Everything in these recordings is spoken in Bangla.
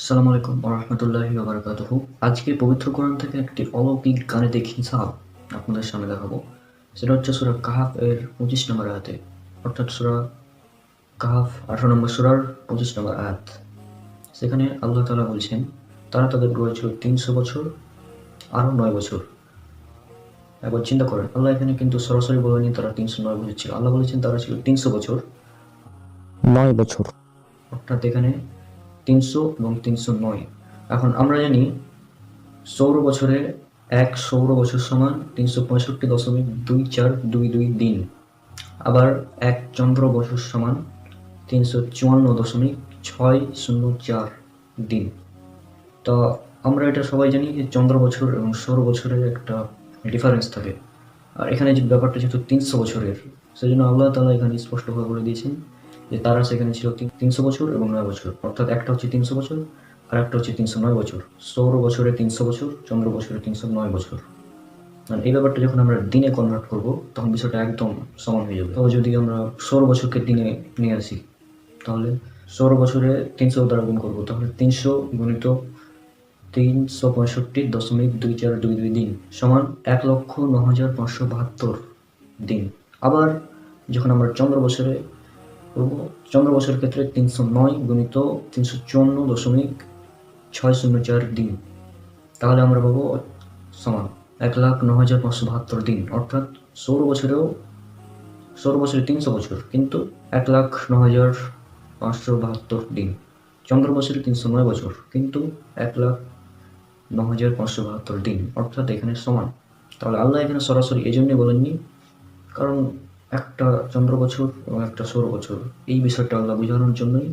আসসালামু আলাইকুম রহমতুল্লাহি বারাকাতুহু আজকে পবিত্র কোরআন থেকে একটি অলৌকিক গাণিতিক হিসাব আপনাদের সামনে দেখাবো। সেটা হচ্ছে সুরা কাহাফ এর পঁচিশ নম্বর আয়াতে। অর্থাৎ সুরা কাহাফ আঠারো নম্বর সুরার পঁচিশ নম্বর আয়াত। সেখানে আল্লাহ তালা বলছেন তারা তাদের গড়েছিল তিনশো বছর আরও নয় বছর। একবার চিন্তা করেন আল্লাহ এখানে কিন্তু সরাসরি বলেনি তারা তিনশো নয় বছর ছিল। আল্লাহ বলেছেন তারা ছিল তিনশো বছর। নয় বছর। অর্থাৎ এখানে তিনশো এবং তিনশো নয়। এখন আমরা জানি সৌর বছরে এক সৌর বছর সমান তিনশো পঁয়ষট্টি দশমিক দুই চার দুই দুই দিন। আবার এক চন্দ্র বছর সমান তিনশো চুয়ান্ন দশমিক ছয় শূন্য চার দিন। তো আমরা এটা সবাই জানি যে চন্দ্র বছর এবং সৌর বছরের একটা ডিফারেন্স থাকে। আর এখানে যে ব্যাপারটা যেহেতু তিনশো বছরের সেই জন্য আল্লাহ তালা এখানে স্পষ্টভাবে বলে দিয়েছেন যে তারা সেখানে ছিল তিন- তিনশো বছর এবং নয় বছর। অর্থাৎ একটা হচ্ছে তিনশো বছর আর একটা হচ্ছে তিনশো নয় বছর। সৌর বছরে তিনশো বছর, চন্দ্র বছরে তিনশো নয় বছর। আর এই ব্যাপারটা যখন আমরা দিনে কনভার্ট করব, তখন বিষয়টা একদম সমান হয়ে যাবে। তো যদি আমরা সৌর বছরকে দিনে নিয়ে আসি, তাহলে সৌর বছরে তিনশো দ্বারা গুণ করব, তাহলে তিনশো গুণিত তিনশো পঁয়ষট্টি দশমিক দুই চার দুই দুই দিন সমান এক লক্ষ ন হাজার পাঁচশো বাহাত্তর দিন। আবার যখন আমরা চন্দ্র বছরে করব চন্দ্র বছরের ক্ষেত্রে তিনশো নয় গুণিত তিনশো চুয়ান্ন দশমিক ছয় শূন্য চার দিন। তাহলে আমরা পাবো সমান এক লাখ ন হাজার পাঁচশো বাহাত্তর দিন। অর্থাৎ সৌর বছরেও, সৌর বছরে তিনশো বছর, কিন্তু এক লাখ ন হাজার পাঁচশো বাহাত্তর দিন। চন্দ্র বছরে তিনশো নয় বছর, কিন্তু এক লাখ ন হাজার পাঁচশো বাহাত্তর দিন। অর্থাৎ এখানে সমান। তাহলে আল্লাহ এখানে সরাসরি এই জন্যই বলেননি, কারণ একটা চন্দ্র বছর এবং একটা সৌর বছর এই বিষয়টা আল্লাহ বোঝানোর জন্যই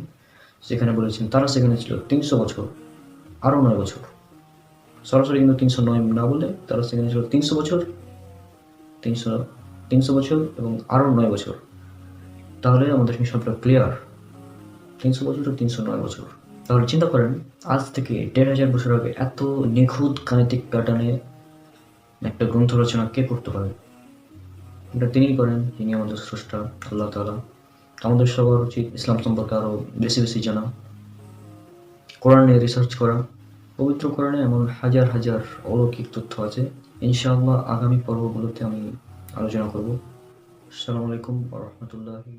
সেখানে বলেছেন, তারা সেখানে ছিল তিনশো বছর আরও নয় বছর। সরাসরি কিন্তু তিনশো নয় না বলে তারা সেখানে ছিল তিনশো বছর, তিনশো তিনশো বছর এবং আরও নয় বছর। তাহলে আমাদের হিসাবটা ক্লিয়ার তিনশো বছর ও তিনশো নয় বছর। তাহলে চিন্তা করেন, আজ থেকে দেড় হাজার বছর আগে এত নিখুঁত গাণিতিক প্যাটার্নে একটা গ্রন্থ রচনা কে করতে পারে? এটা তিনিই করেন তিনি আমাদের স্রষ্টা, আল্লাহ তালা আমাদের সবার উচিত ইসলাম সম্পর্কে আরও বেশি বেশি জানা। কোরআনে রিসার্চ করা। পবিত্র কোরআনে এমন হাজার হাজার অলৌকিক তথ্য আছে। ইনশাআল্লাহ আগামী পর্বগুলোতে আমি আলোচনা করব। আসসালামু আলাইকুম রহমতুল্লাহি